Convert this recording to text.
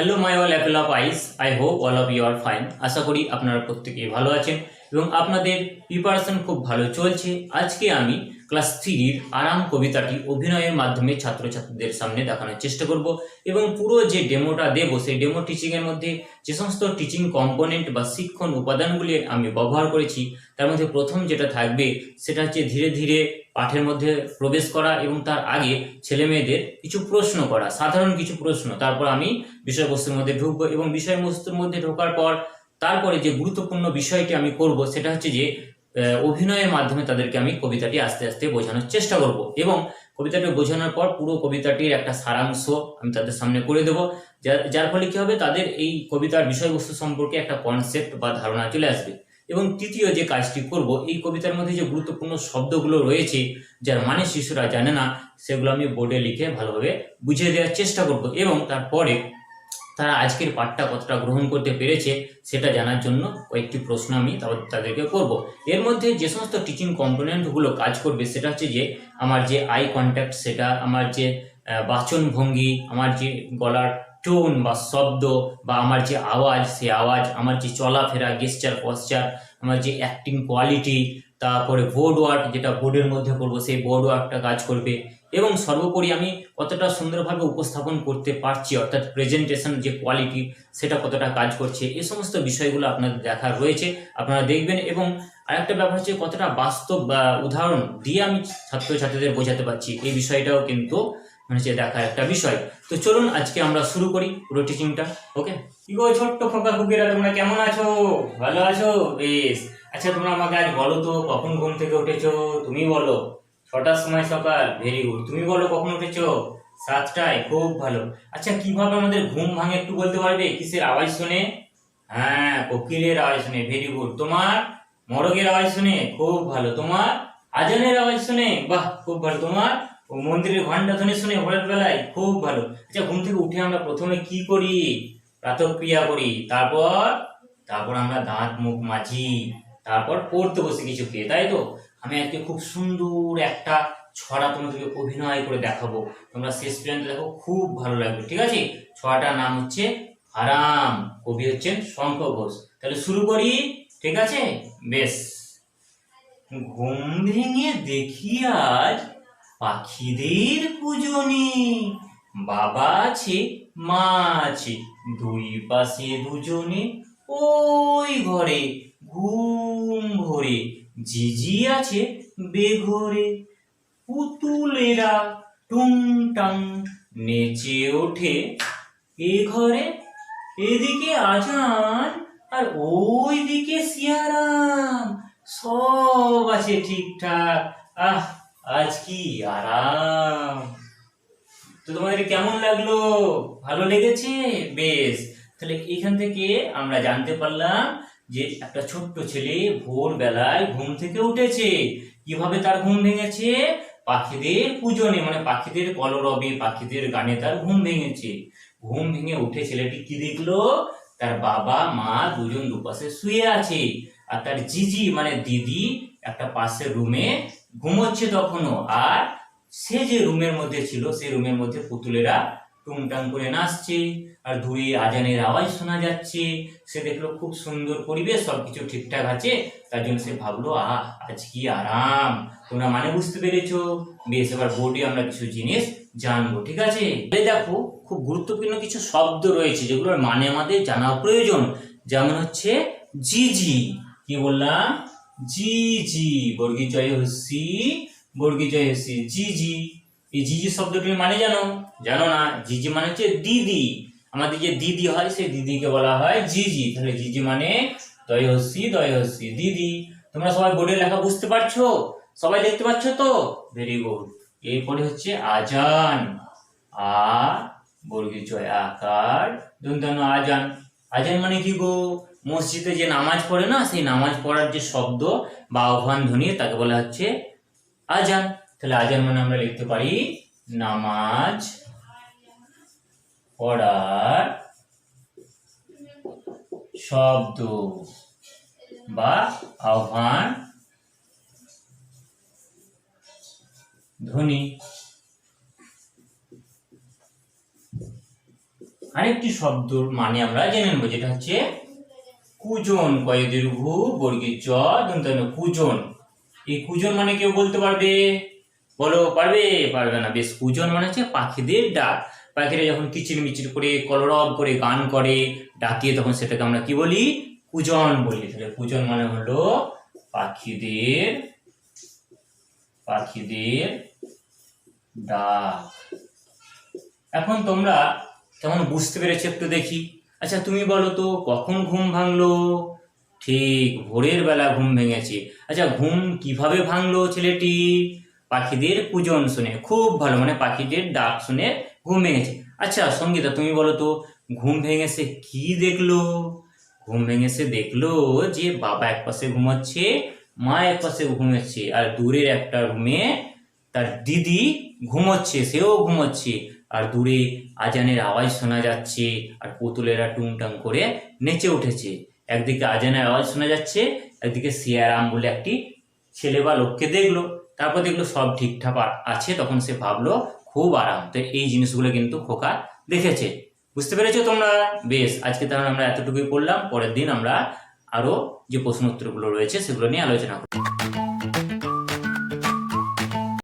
Hello my all apple of eyes I hope all of you fine আশা করি আপনারা প্রত্যেকেই ভালো আছেন এবং আপনাদের প্রিপারেশন খুব ভালো চলছে। আজকে আমি ক্লাস থ্রির আরাম কবিতাটি অভিনয়ের মাধ্যমে ছাত্রছাত্রীদের সামনে দেখানোর চেষ্টা করব এবং পুরো যে ডেমোটা দেবো, সেই ডেমো টিচিংয়ের মধ্যে যে সমস্ত টিচিং কম্পোনেন্ট বা শিক্ষণ উপাদানগুলি আমি ব্যবহার করেছি, তার মধ্যে প্রথম যেটা থাকবে, সেটা হচ্ছে ধীরে ধীরে পাঠের মধ্যে প্রবেশ করা এবং তার আগে ছেলে মেয়েদের কিছু প্রশ্ন করা, সাধারণ কিছু প্রশ্ন। তারপর আমি বিষয়বস্তুর মধ্যে ঢুকবো এবং বিষয়বস্তুর মধ্যে ঢোকার পর তারপরে যে গুরুত্বপূর্ণ বিষয়টি আমি করব, সেটা হচ্ছে যে অভিনয়ের মাধ্যমে তাদেরকে আমি কবিতাটি আস্তে আস্তে বোঝানোর চেষ্টা করব। এবং কবিতাটি বোঝানোর পর পুরো কবিতাটির একটা সারাংশ আমি তাদের সামনে করে দেবো। যার ফলে কি হবে? তাদের এই কবিতার বিষয়বস্তু সম্পর্কে একটা কনসেপ্ট বা ধারণা চলে আসবে। এবং তৃতীয় যে কাজটি করব, এই কবিতার মধ্যে যে গুরুত্বপূর্ণ শব্দগুলো রয়েছে, যার মানে শিশুরা জানে না, সেগুলো আমি বোর্ডে লিখে ভালোভাবে বুঝিয়ে দেওয়ার চেষ্টা করব। এবং তারপরে তারা আজকের পাঠটা কতটা গ্রহণ করতে পেরেছে সেটা জানার জন্য কয়েকটি প্রশ্ন আমি তাদেরকে করব। এর মধ্যে যে সমস্ত টিচিং কম্পোনেন্টগুলো কাজ করবে সেটা হচ্ছে যে আমার যে আই কন্ট্যাক্ট সেটা আমার যে আহ, বাচন ভঙ্গি আমার যে গলার টোন বা শব্দ বা আমার যে আওয়াজ সে আওয়াজ আমার যে চলাফেরা গেস্টার পশ্চার আমার যে অ্যাক্টিং কোয়ালিটি তারপরে বোর্ড ওয়ার্ক যেটা বোর্ডের মধ্যে করব, সেই বোর্ড ওয়ার্কটা কাজ করবে। এবং সর্বোপরি আমি কতটা সুন্দরভাবে উপস্থাপন করতে পারছি, অর্থাৎ প্রেজেন্টেশন যে কোয়ালিটি সেটা কতটা কাজ করছে এই সমস্ত বিষয়গুলো আপনাদের দেখা রয়েছে, আপনারা দেখবেন। এবং আরেকটা ব্যাপার হচ্ছে কতটা বাস্তব বা উদাহরণ দিয়ে আমি ছাত্রছাত্রীদের বোঝাতে পারছি, এই বিষয়টাও কিন্তু মানে হচ্ছে দেখার একটা বিষয়। তো চলুন আজকে আমরা শুরু করি পুরো টিচিংটা ওকে কি গো ছোট্ট খোকা খুকিরা তোমরা কেমন আছো? ভালো আছো? বেশ। আচ্ছা তোমরা আমাকে আজ বলো তো, কখন ঘুম থেকে উঠেছো? তুমি বলো। ছটার সময় সকাল ভেরি গুড তুমি বলো কখন উঠেছো? সাতটায়, খুব ভালো। আচ্ছা কীভাবে আমাদের ঘুম ভাঙে একটু বলতে পারবে? কিসের আওয়াজ শুনে? হ্যাঁ কোকিলের আওয়াজ শুনে ভেরি গুড তোমার মরগের আওয়াজ শুনে? খুব ভালো। তোমার আজানের আওয়াজ শুনে? বাহ, খুব ভালো। তোমার মন্দিরের ঘণ্টা ধ্বনি শুনে ভোরের বেলায়? খুব ভালো। আচ্ছা ঘুম থেকে উঠে আমরা প্রথমে কি করি? প্রাতক্রিয়া করি। তারপর তারপর আমরা দাঁত, মুখ মাজি। তারপর পড়তে বসে কিছু খেয়ে, তাই তো? আমি আজকে খুব সুন্দর একটা ছড়া তোমাদেরকে অভিনয় করে দেখাবো। তোমরা শেষ পর্যন্ত দেখো, খুব ভালো লাগবে, ঠিক আছে? ছড়াটার নাম হচ্ছে আরাম, কবি হচ্ছেন শঙ্কর ঘোষ। তাহলে শুরু করি, ঠিক আছে? বেশ। ঘুম ভেঙে দেখি আজ পাখিদের পূজনী বাবা আছে, মা আছে, দুই পাশে দুজনে ওই ঘরে ঘুম ভরে জিজি আছে বেঘরে। পুতুলেরা টুংটাং নেচে ওঠে এ ঘরে এদিকে আজান আর ওইদিকে সিয়ারাম। সব আছে ঠিকঠাক। আহ, আজ কি আরাম। তো তোমাদের কেমন লাগল? ভালো লেগেছে? বেশ। তাহলে এখান থেকে আমরা জানতে পারলাম যে একটা ছোট্ট ছেলে ভোর বেলায় ঘুম থেকে উঠেছে। কীভাবে তার ঘুম ভেঙেছে? পাখিদের পূজনে মানে পাখিদের কলরবে, পাখিদের গানে তার ঘুম ভেঙেছে। ঘুম ভেঙে উঠে ছেলেটি কি দেখল? তার বাবা, মা দুজন দুপাশে শুয়ে আছে আর তার জিজি মানে দিদি একটা পাশের রুমে ঘুমোচ্ছে তখনও। আর সে যে রুমের মধ্যে ছিল সেই রুমের মধ্যে পুতুলেরা টুংটাং করে নাচছে, আর দূরে আজানের আওয়াজ শোনা যাচ্ছে। সে দেখল খুব সুন্দর পরিবেশ, সবকিছু ঠিকঠাক আছে। তার জন্য সে ভাবলো, আহ, আজ কি আরাম। তোমরা মানে বুঝতে পেরেছ? বেশ, এবার বোর্ডে আমরা কিছু জিনিস জানব, ঠিক আছে? দেখো, খুব গুরুত্বপূর্ণ কিছু শব্দ রয়েছে, যেগুলোর মানে আমাদের জানা প্রয়োজন। যেমন হচ্ছে, জিজি কি বললাম? জি জি বর্গী জয় হসি বর্গী জয় হসি জি এই জিজি শব্দটির মানে জানো? জানো না? জিজি মানে হচ্ছে দিদি। আমাদের যে দিদি হয়, সেই দিদিকে বলা হয় জিজি। তাহলে জিজি মানে দয় হসি দয় হসি দিদি। তোমরা সবাই বোর্ডে লেখা বুঝতে পারছ? সবাই দেখতে পাচ্ছ তো? ভেরি গুড এরপরে হচ্ছে আজান। আ বর্গী জয় আকার আজান। আজান মানে কি গো? মসজিদে যে নামাজ পড়ে না, সেই নামাজ পড়ার যে শব্দ বা আহ্বান ধ্বনি, তাকে বলা হচ্ছে আজান। তাহলে আজান মানে আমরা লিখতে পারি, নামাজ পড়ার শব্দ বা আহ্বান ধ্বনি। আরেকটি শব্দ মানে আমরা জেনে নেব, যেটা হচ্ছে কুজন কয়েদের ঘু বর্গের জ দন্তন্য কুজন। এই কুজন মানে কেউ বলতে পারবে? বলো, পারবে? পারবে না। বেশ কুজন মানে হচ্ছে পাখিদের ডাক। পাখিরা যখন কিচির মিচির করে, কলরব করে গান করে, ডাকিয়ে তখন সেটাকে আমরা কি বলি? কুজন বলি। তাহলে কুজন মানে হলো পাখিদের পাখিদের ডাক। এখন তোমরা কেমন বুঝতে পেরেছ একটু দেখি। আচ্ছা তুমি বলো তো, কখন ঘুম ভাঙলো? ঠিক ভোরের বেলা ঘুম ভেঙেছে। আচ্ছা ঘুম কীভাবে ভাঙলো ছেলেটি? পাখিদের কুজন শুনে, খুব ভালো মানে পাখিদের ডাক শুনে ঘুম ভেঙেছে। আচ্ছা সঙ্গীতা, তুমি বলো তো, ঘুম ভেঙে ভেঙেছে কি দেখল? ঘুম ভেঙেছে দেখল যে বাবা এক পাশে ঘুমাচ্ছে, মা এক পাশে ঘুমাচ্ছে, আর দূরের একটা রুমে তার দিদি ঘুমোচ্ছে, সেও ঘুমোচ্ছে, আর দূরে আজানের আওয়াজ শোনা যাচ্ছে, আর পুতুলেরা টুংটাং করে নেচে উঠেছে। একদিকে আজানের আওয়াজ শোনা যাচ্ছে, একদিকে সিয়ারাম বলে একটি ছেলে বা লোককে দেখল। তারপর দেখল সব ঠিকঠাক আছে, তখন সে ভাবলো, খুব আরাম। তো এই জিনিসগুলো কিন্তু খোকা দেখেছে। বুঝতে পেরেছ তোমরা? বেশ, আজকে তাহলে আমরা এতটুকুই পড়লাম, পরের দিন আমরা আরও যে প্রশ্ন উত্তরগুলো রয়েছে সেগুলো নিয়ে আলোচনা করব।